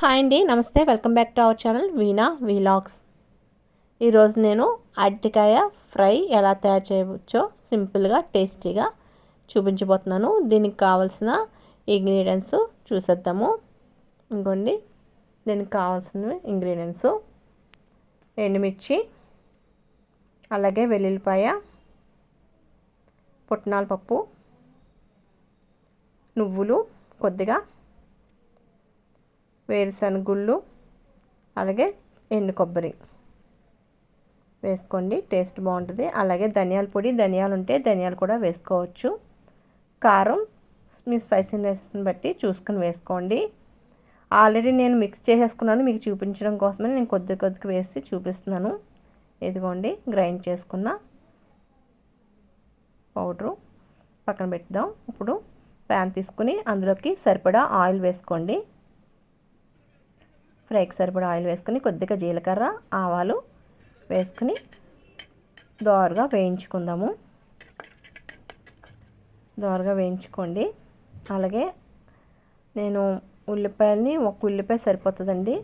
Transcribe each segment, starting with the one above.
Hi అండి నమస్తే. Welcome back to our channel Veena vlogs ఈరోజు నేను అరటికాయ ఫ్రై ఎలా తయారు చేయవచ్చో సింపుల్గా టేస్టీగా చూపించబోతున్నాను. దీనికి కావాల్సిన ఇంగ్రీడియంట్స్ చూసేద్దాము. ఇంకోండి దీనికి కావాల్సిన ఇంగ్రీడియంట్స్ ఎండుమిర్చి అలాగే వెల్లుల్లిపాయ పుట్నాల పప్పు నువ్వులు కొద్దిగా వేరుశనగుళ్ళు అలాగే ఎండు కొబ్బరి వేసుకోండి టేస్ట్ బాగుంటుంది. అలాగే ధనియాల పొడి ధనియాలు ఉంటే ధనియాలు కూడా వేసుకోవచ్చు. కారం మీ స్పైసీనెస్ని బట్టి చూసుకొని వేసుకోండి. ఆల్రెడీ నేను మిక్స్ చేసేసుకున్నాను మీకు చూపించడం కోసమే నేను కొద్ది కొద్దిగా వేసి చూపిస్తున్నాను. ఇదిగోండి గ్రైండ్ చేసుకున్న పౌడరు పక్కన పెట్టుదాం. ఇప్పుడు ప్యాన్ తీసుకుని అందులోకి సరిపడా ఆయిల్ వేసుకోండి. ఫ్రైకి సరిపడా ఆయిల్ వేసుకొని కొద్దిగా జీలకర్ర ఆవాలు వేసుకుని దోరగా వేయించుకుందాము. దోరగా వేయించుకోండి. అలాగే నేను ఉల్లిపాయలని ఒక ఉల్లిపాయ సరిపోతుందండి.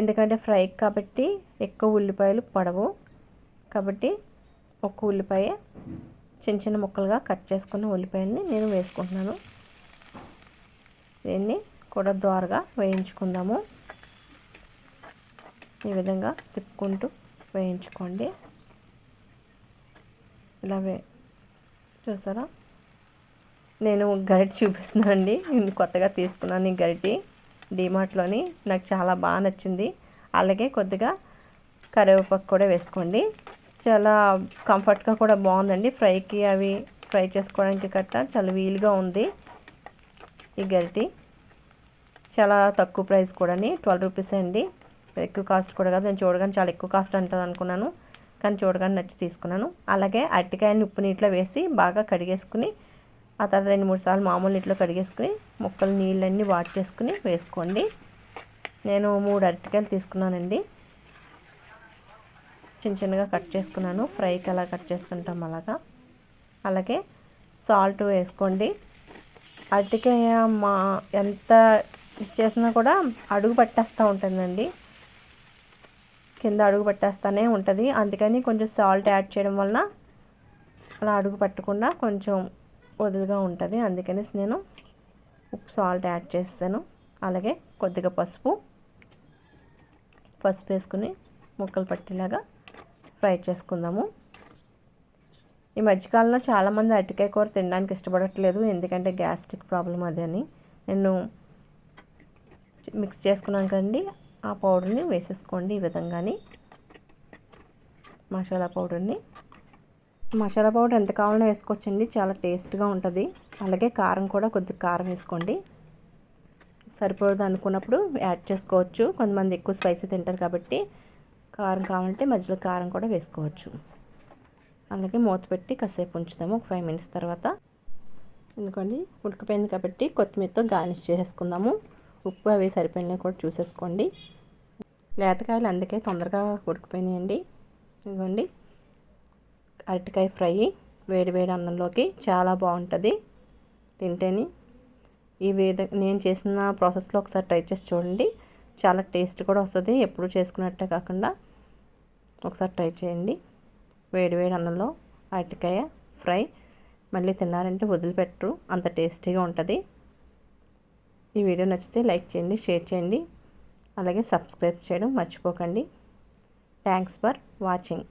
ఎందుకంటే ఫ్రై కాబట్టి ఎక్కువ ఉల్లిపాయలు పడవు. కాబట్టి ఒక ఉల్లిపాయ చిన్న చిన్న ముక్కలుగా కట్ చేసుకున్న ఉల్లిపాయలని నేను వేసుకుంటున్నాను. దీన్ని కూడా దోరగా వేయించుకుందాము. ఈ విధంగా తిప్పుకుంటూ వేయించుకోండి. ఇలా వే చూసారా? నేను గరిటి చూపిస్తున్నానండి నేను కొత్తగా తీసుకున్నాను ఈ గరిటి డిమార్ట్లోని. నాకు చాలా బాగా నచ్చింది. అలాగే కొద్దిగా కరివేపాకు కూడా వేసుకోండి. చాలా కంఫర్ట్గా కూడా బాగుందండి. ఫ్రైకి అవి ఫ్రై చేసుకోవడానికి కట్ట చాలా వీలుగా ఉంది ఈ గరిటి. చాలా తక్కువ ప్రైస్ కూడా ట్వెల్వ్ రూపీస్ అండి. ఎక్కువ కాస్ట్ కూడా కాదు. నేను చూడగానే చాలా ఎక్కువ కాస్ట్ అంటుంది అనుకున్నాను. కానీ చూడగానే నచ్చి తీసుకున్నాను. అలాగే అరటికాయని ఉప్పు నీటిలో వేసి బాగా కడిగేసుకుని ఆ తర్వాత రెండు మూడు సార్లు మామూలు నీటిలో కడిగేసుకుని ముక్కలు నీళ్ళన్నీ వాట్ చేసుకుని వేసుకోండి. నేను మూడు అరటికాయలు తీసుకున్నానండి. చిన్న చిన్నగా కట్ చేసుకున్నాను. ఫ్రైకి అలా కట్ చేసుకుంటాం అలాగా. అలాగే సాల్ట్ వేసుకోండి. అరటికాయ మా ఎంత చేసినా కూడా అడుగు పట్టేస్తూ ఉంటుందండి. కింద అడుగు పట్టేస్తూనే ఉంటుంది. అందుకని కొంచెం సాల్ట్ యాడ్ చేయడం వలన అలా అడుగు పట్టకుండా కొంచెం వదులుగా ఉంటుంది. అందుకనేసి నేను ఉప్పు సాల్ట్ యాడ్ చేస్తాను. అలాగే కొద్దిగా పసుపు. పసుపు వేసుకుని ముక్కలు పట్టేలాగా ఫ్రై చేసుకుందాము. ఈ మధ్యకాలంలో చాలామంది అరటికాయ కూర తినడానికి ఇష్టపడట్లేదు. ఎందుకంటే గ్యాస్ట్రిక్ ప్రాబ్లం అదే అని. నేను మిక్స్ చేసుకున్నాం కండి ఆ పౌడర్ని వేసేసుకోండి ఈ విధంగానే. మసాలా పౌడర్ని. మసాలా పౌడర్ ఎంత కావాలో వేసుకోవచ్చండి చాలా టేస్ట్గా ఉంటుంది. అలాగే కారం కూడా కొద్దిగా కారం వేసుకోండి. సరిపోదు అనుకున్నప్పుడు యాడ్ చేసుకోవచ్చు. కొంతమంది ఎక్కువ స్పైసీ తింటారు కాబట్టి కారం కావాలంటే మధ్యలో కారం కూడా వేసుకోవచ్చు. అలాగే మూత పెట్టి కాసేపు ఉంచుదాము ఒక ఫైవ్ మినిట్స్ తర్వాత. ఎందుకండి? ఉడకపోయింది కాబట్టి కొత్తిమీరతో గార్నిష్ చేసేసుకుందాము. ఉప్పు అవి సరిపోయినాయి కూడా చూసేసుకోండి. లేతకాయలు అందుకే తొందరగా ఉడికిపోయినాయండి. ఇదిగోండి. అరటికాయ ఫ్రై వేడి వేడి అన్నంలోకి చాలా బాగుంటుంది. తింటేని. ఈ విధ నేను చేసిన ప్రాసెస్లో ఒకసారి ట్రై చేసి చూడండి. చాలా టేస్ట్ కూడా వస్తుంది. ఎప్పుడు చేసుకున్నట్టే కాకుండా ఒకసారి ట్రై చేయండి. వేడి వేడి అన్నంలో అరటికాయ ఫ్రై. మళ్ళీ తిన్నారంటే వదిలిపెట్టరు. అంత టేస్టీగా ఉంటుంది. ఈ వీడియో నచ్చితే లైక్ చేయండి షేర్ చేయండి. అలాగే సబ్స్క్రైబ్ చేయడం మర్చిపోకండి. Thanks for watching